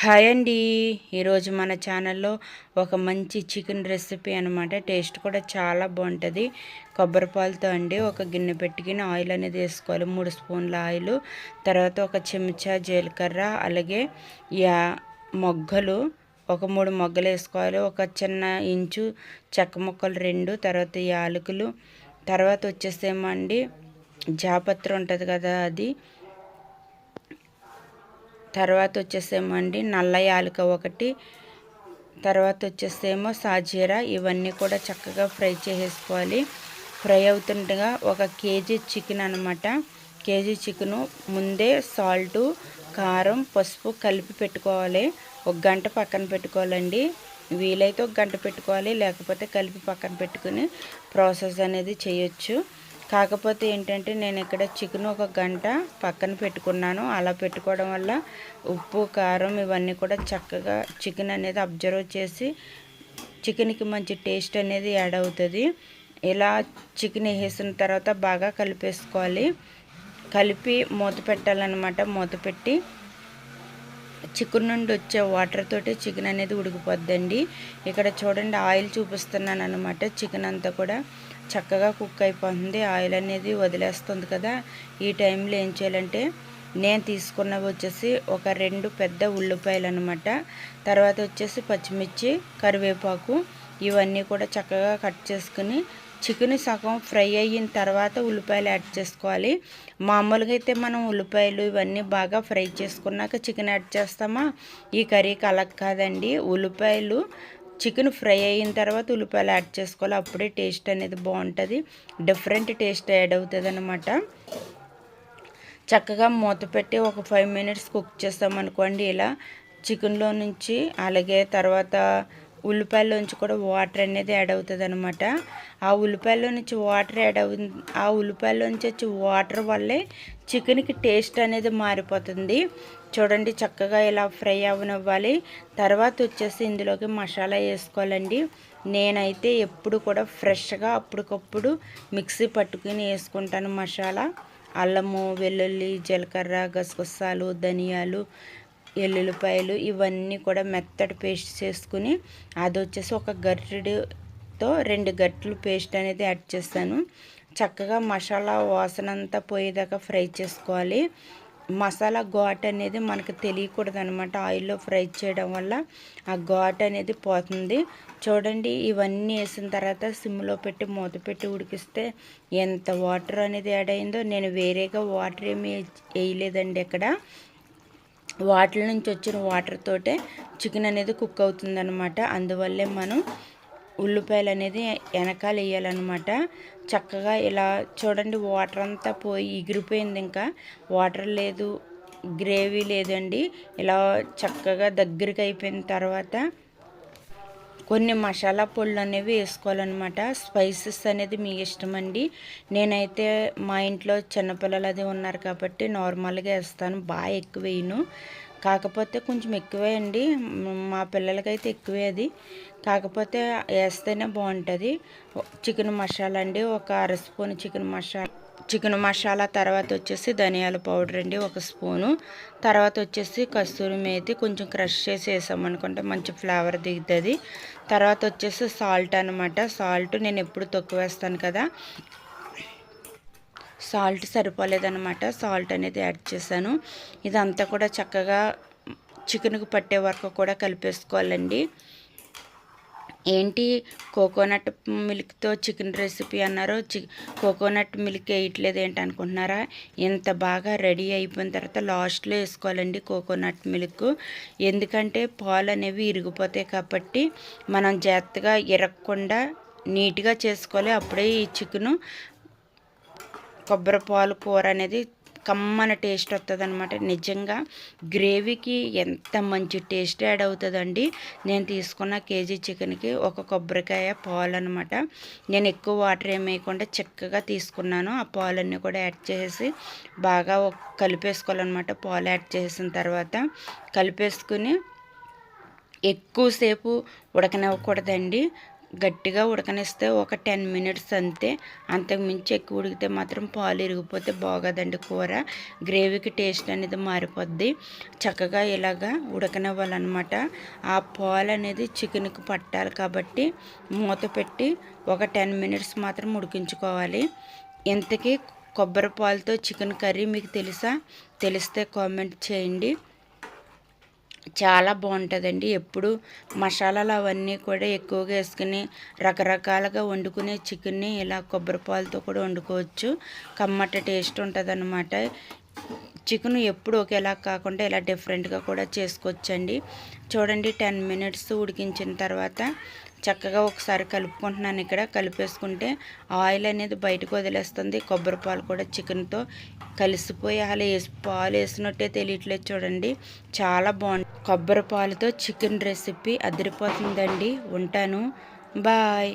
Hi అండి. ఈరోజు మన ఛానల్లో ఒక మంచి చికెన్ రెసిపీ అనమాట టేస్ట్ కూడా చాలా బాగుంటుంది. కొబ్బరి పాలతో అండి ఒక గిన్నె పెట్టుకుని ఆయిల్ అనేది వేసుకోవాలి. మూడు స్పూన్ల ఆయిల్ తర్వాత ఒక చెంచా జీలకర్ర అలాగే యా మొగ్గలు ఒక మూడు మొగ్గలు వేసుకోవాలి. ఒక చిన్న ఇంచు చెక్క ముక్కలు రెండు తర్వాత యాలకులు తర్వాత వచ్చేసేమో అండి జాపత్రి ఉంటుంది కదా అది. తర్వాత వచ్చేసేమో అండి నల్ల యాలక ఒకటి తర్వాత వచ్చేసేమో సాజీరా ఇవన్నీ కూడా చక్కగా ఫ్రై చేసేసుకోవాలి. ఫ్రై అవుతుండగా ఒక కేజీ చికెన్ అనమాట కేజీ చికెను ముందే సాల్టు కారం పసుపు కలిపి పెట్టుకోవాలి. ఒక గంట పక్కన పెట్టుకోవాలండి. వీలైతే ఒక గంట పెట్టుకోవాలి లేకపోతే కలిపి పక్కన పెట్టుకుని ప్రాసెస్ అనేది చేయొచ్చు. కాకపోతే ఏంటంటే నేను ఇక్కడ చికెన్ ఒక గంట పక్కన పెట్టుకున్నాను. అలా పెట్టుకోవడం వల్ల ఉప్పు కారం ఇవన్నీ కూడా చక్కగా చికెన్ అనేది అబ్జర్వ్ చేసి చికెన్కి మంచి టేస్ట్ అనేది యాడ్ అవుతుంది. ఇలా చికెన్ వేసిన తర్వాత బాగా కలిపేసుకోవాలి. కలిపి మూత పెట్టాలన్నమాట. మూత పెట్టి చికెన్ నుండి వచ్చే వాటర్ తోటి చికెన్ అనేది ఉడికిపోద్దండి. ఇక్కడ చూడండి ఆయిల్ చూపిస్తున్నాను అనమాట చికెన్ అంతా కూడా. చక్కగా కుక్ అయిపోతుంది. ఆయిల్ అనేది వదిలేస్తుంది కదా. ఈ టైంలో ఏం చేయాలంటే నేను తీసుకున్నవి వచ్చేసి ఒక రెండు పెద్ద ఉల్లిపాయలు అనమాట తర్వాత వచ్చేసి పచ్చిమిర్చి కరివేపాకు ఇవన్నీ కూడా చక్కగా కట్ చేసుకుని చికెన్ సగం ఫ్రై అయిన తర్వాత ఉల్లిపాయలు యాడ్ చేసుకోవాలి. మామూలుగా అయితే మనం ఉల్లిపాయలు ఇవన్నీ బాగా ఫ్రై చేసుకున్నాక చికెన్ యాడ్ చేస్తామా? ఈ కర్రీకి అలా కాదండి. ఉల్లిపాయలు చికెన్ ఫ్రై అయిన తర్వాత ఉల్లిపాయలు యాడ్ చేసుకోవాలి. అప్పుడే టేస్ట్ అనేది బాగుంటుంది. డిఫరెంట్ టేస్ట్ యాడ్ అవుతుంది అనమాట చక్కగా మూత పెట్టి ఒక ఫైవ్ మినిట్స్ కుక్ చేస్తామనుకోండి ఇలా చికెన్లో నుంచి అలాగే తర్వాత ఉల్లిపాయలోంచి కూడా వాటర్ అనేది యాడ్ అవుతుంది అనమాట ఆ ఉల్లిపాయలో నుంచి వాటర్ యాడ్ అవు ఆ ఉల్లిపాయలో నుంచి వచ్చి వాటర్ వల్లే చికెన్కి టేస్ట్ అనేది మారిపోతుంది. చూడండి చక్కగా ఇలా ఫ్రై అవనివ్వాలి. తర్వాత వచ్చేసి ఇందులోకి మసాలా వేసుకోవాలండి. నేనైతే ఎప్పుడు కూడా ఫ్రెష్గా అప్పటికప్పుడు మిక్సీ పట్టుకుని వేసుకుంటాను మసాలా. అల్లము వెల్లుల్లి జీలకర్ర గసగసాలు ధనియాలు ఎల్లుల్లిపాయలు ఇవన్నీ కూడా మెత్తటి పేస్ట్ చేసుకుని అది వచ్చేసి ఒక గరిటెతో రెండు గట్టలు పేస్ట్ అనేది యాడ్ చేస్తాను. చక్కగా మసాలా వాసనంతా పోయేదాకా ఫ్రై చేసుకోవాలి. మసాలా ఘాట్ అనేది మనకు తెలియకూడదు అనమాట ఆయిల్లో ఫ్రై చేయడం వల్ల ఆ ఘాట్ అనేది పోతుంది. చూడండి ఇవన్నీ వేసిన తర్వాత సిమ్లో పెట్టి మూత పెట్టి ఉడికిస్తే ఎంత వాటర్ అనేది యాడ్ అయిందో. నేను వేరేగా వాటర్ ఏమీ వేయలేదండి ఇక్కడ వాటర్ నుంచి వచ్చిన వాటర్ తోటే చికెన్ అనేది కుక్ అవుతుందన్నమాట. అందువల్లే మనం ఉల్లిపాయలు అనేది వెనకాల వేయాలన్నమాట. చక్కగా ఇలా చూడండి వాటర్ అంతా పోయి ఎగిరిపోయింది ఇంకా. వాటర్ లేదు గ్రేవీ లేదండి. ఇలా చక్కగా దగ్గరికి అయిపోయిన తర్వాత కొన్ని మసాలా పొళ్ళు అనేవి వేసుకోవాలన్నమాట. స్పైసెస్ అనేది మీ ఇష్టం అండి. నేనైతే మా ఇంట్లో చిన్నపిల్లలు అది ఉన్నారు కాబట్టి నార్మల్గా వేస్తాను. బాగా ఎక్కువ వేయను. కాకపోతే కొంచెం ఎక్కువే అండి. మా పిల్లలకైతే ఎక్కువే అది. కాకపోతే వేస్తేనే బాగుంటుంది. చికెన్ మసాలా అండి. ఒక అర spoon chicken masala chicken masala తర్వాత వచ్చేసి ధనియాల పౌడర్ అండి ఒక స్పూను. తర్వాత వచ్చేసి కస్తూరి మేతి కొంచెం క్రష్ చేసి వేసామనుకుంటే మంచి ఫ్లేవర్ దిగుతుంది. తర్వాత వచ్చేసి సాల్ట్ అనమాట సాల్ట్ నేను ఎప్పుడు తక్కువ వేస్తాను కదా. సాల్ట్ సరిపోలేదనమాట సాల్ట్ అనేది యాడ్ చేశాను. ఇదంతా కూడా చక్కగా చికెన్కి పట్టే వరకు కూడా కలిపేసుకోవాలండి. ఏంటి కోకోనట్ మిల్క్తో చికెన్ రెసిపీ అన్నారు చి కోకోనట్ మిల్క్ వేయట్లేదు ఏంటి అనుకుంటున్నారా? ఇంత బాగా రెడీ అయిపోయిన తర్వాత లాస్ట్లో వేసుకోవాలండి కోకోనట్ మిల్క్. ఎందుకంటే పాలు అనేవి ఇరిగిపోతాయి కాబట్టి మనం జాగ్రత్తగా ఇరగకుండా నీట్గా చేసుకోవాలి. అప్పుడే ఈ చికెను కొబ్బరి పాలు కూర అనేది కమ్మన టేస్ట్ వస్తుంది అనమాట నిజంగా గ్రేవీకి ఎంత మంచి టేస్ట్ యాడ్ అవుతుందండి. నేను తీసుకున్న కేజీ చికెన్కి ఒక కొబ్బరికాయ పాలు అనమాట నేను ఎక్కువ వాటర్ ఏం వేయకుండా చక్కగా తీసుకున్నాను. ఆ పాలన్నీ కూడా యాడ్ చేసి బాగా కలిపేసుకోవాలన్నమాట. పాలు యాడ్ చేసిన తర్వాత కలిపేసుకుని ఎక్కువసేపు ఉడకనివ్వకూడదండి. గట్టిగా ఉడకనిస్తే ఒక టెన్ మినిట్స్ అంతే. అంతకుమించి ఎక్కువ ఉడికితే మాత్రం పాలు ఇరిగిపోతే బాగోదండి కూర. గ్రేవీకి టేస్ట్ అనేది మారిపోద్ది. చక్కగా ఇలాగా ఉడకనివ్వాలన్నమాట. ఆ పాలు అనేది చికెన్కి పట్టాలి కాబట్టి మూత పెట్టి ఒక టెన్ మినిట్స్ మాత్రం ఉడికించుకోవాలి. ఇంతకీ కొబ్బరి పాలతో చికెన్ కర్రీ మీకు తెలుసా? తెలిస్తే కామెంట్ చేయండి. చాలా బాగుంటుందండి. ఎప్పుడు మసాలాలు అవన్నీ కూడా ఎక్కువగా వేసుకుని రకరకాలుగా వండుకునే చికెన్ని ఇలా కొబ్బరి పాలతో కూడా వండుకోవచ్చు. కమ్మట టేస్ట్ ఉంటుంది చికెన్ ఎప్పుడు ఒకేలా కాకుండా ఇలా డిఫరెంట్గా కూడా చేసుకోవచ్చండి. చూడండి టెన్ మినిట్స్ ఉడికించిన తర్వాత చక్కగా ఒకసారి కలుపుకుంటున్నాను ఇక్కడ. కలిపేసుకుంటే ఆయిల్ అనేది బయటకు వదిలేస్తుంది. కొబ్బరి పాలు కూడా చికెన్తో కలిసిపోయి అలా వేసి పాలు వేసినట్టే తెలియట్లేదు చూడండి. చాలా బాగుంది. కొబ్బరి పాలతో చికెన్ రెసిపీ అదిరిపోతుందండి. ఉంటాను. బాయ్.